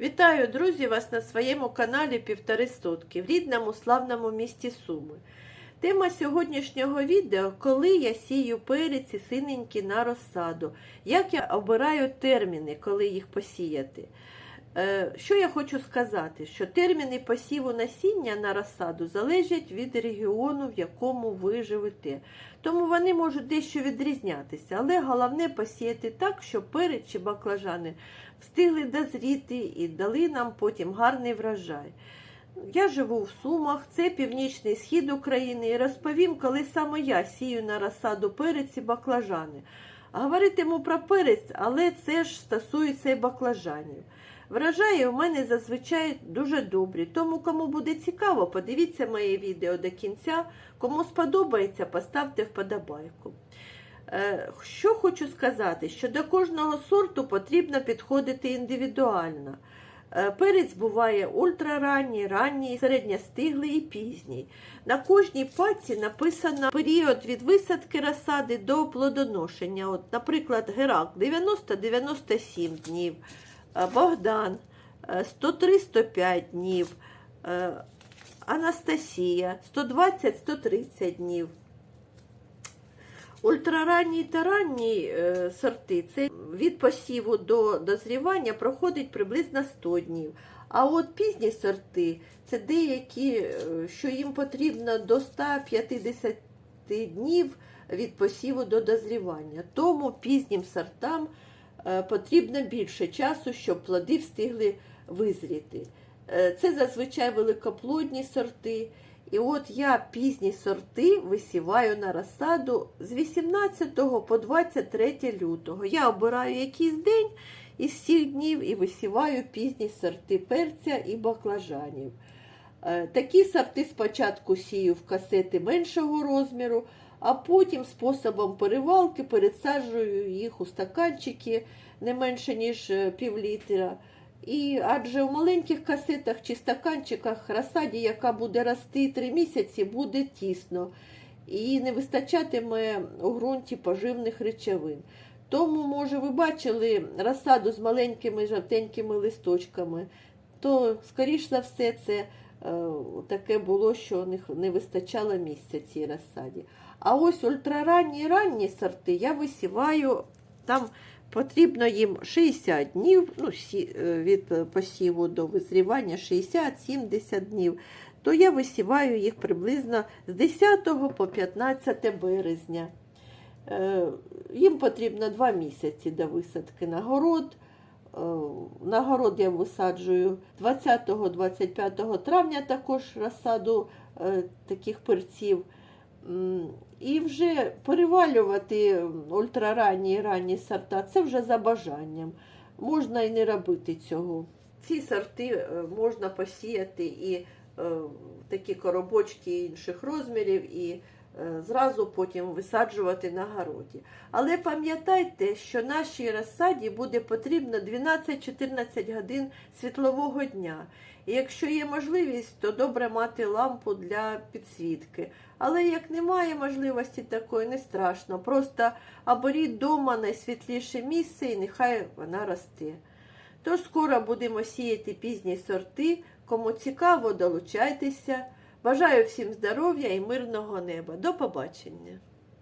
Вітаю, друзі, вас на своєму каналі Півтори Сотки в рідному славному місті Суми. Тема сьогоднішнього відео коли я сію перець і синенькі на розсаду. Як я обираю терміни, коли їх посіяти. Е, Що я хочу сказати? Що терміни посіву насіння на розсаду залежать від регіону, в якому ви живете. Тому вони можуть дещо відрізнятися, але головне посіяти так, щоб перець чи баклажани встигли дозріти і дали нам потім гарний врожай. Я живу в Сумах, це північний схід України, і розповім, коли саме я сію на розсаду перець і баклажани. Говоритиму про перець, але це ж стосується і баклажанів. Врожаї у мене зазвичай дуже добрі, тому кому буде цікаво, подивіться моє відео до кінця. Кому сподобається, поставте вподобайку. Е, Що хочу сказати, що до кожного сорту потрібно підходити індивідуально. Е, Перець буває ультраранній, ранній, середньостиглий і пізній. На кожній паці написано період від висадки розсади до плодоношення. От, наприклад, Герак 90-97 днів, е, Богдан е, 103-105 днів, е, Анастасія 120-130 днів. Ультраранній та ранній е, сорти це від посіву до дозрівання проходить приблизно 100 днів. А от пізні сорти це деякі, е, що їм потрібно до 150 днів від посіву до дозрівання. Тому пізнім сортам е, потрібно більше часу, щоб плоди встигли визріти. Це зазвичай великоплодні сорти. І от я пізні сорти висіваю на розсаду з 18 по 23 лютого. Я обираю якийсь день із всіх днів і висіваю пізні сорти перця і баклажанів. Е, Такі сорти спочатку сію в касети меншого розміру, а потім способом перевалки пересаджую їх у стаканчики не менше, ніж е, пів літра. І адже у маленьких касетах чи стаканчиках розсаді, яка буде рости 3 місяці, буде тісно і не вистачатиме у ґрунті поживних речовин. Тому, може, ви бачили розсаду з маленькими жовтенькими листочками, то, скоріш за все, це е, таке було, що не, не вистачало місця цій розсаді. А ось ультраранні ранні сорти я висіваю там. Потрібно їм 60 днів, ну, е, від посіву до визрівання 60-70 днів, то я висіваю їх приблизно з 10 по 15 березня. Е, Їм потрібно 2 місяці до висадки на город. Е, На город я висаджую 20-25 травня також розсаду таких перців. І вже перевалювати ультраранні і ранні сорта це вже за бажанням. Можна і не робити цього. Ці сорти е, можна посіяти і е, такі коробочки інших розмірів, і зразу потім висаджувати на городі. Але пам'ятайте, що нашій розсаді буде потрібно 12-14 годин світлового дня. І якщо є можливість, то добре мати лампу для підсвітки. Але як немає можливості такої, не страшно. Просто оберіть вдома найсвітліше місце і нехай вона росте. Тож скоро будемо сіяти пізні сорти. Кому цікаво, долучайтеся. Бажаю всім здоров'я і мирного неба. До побачення!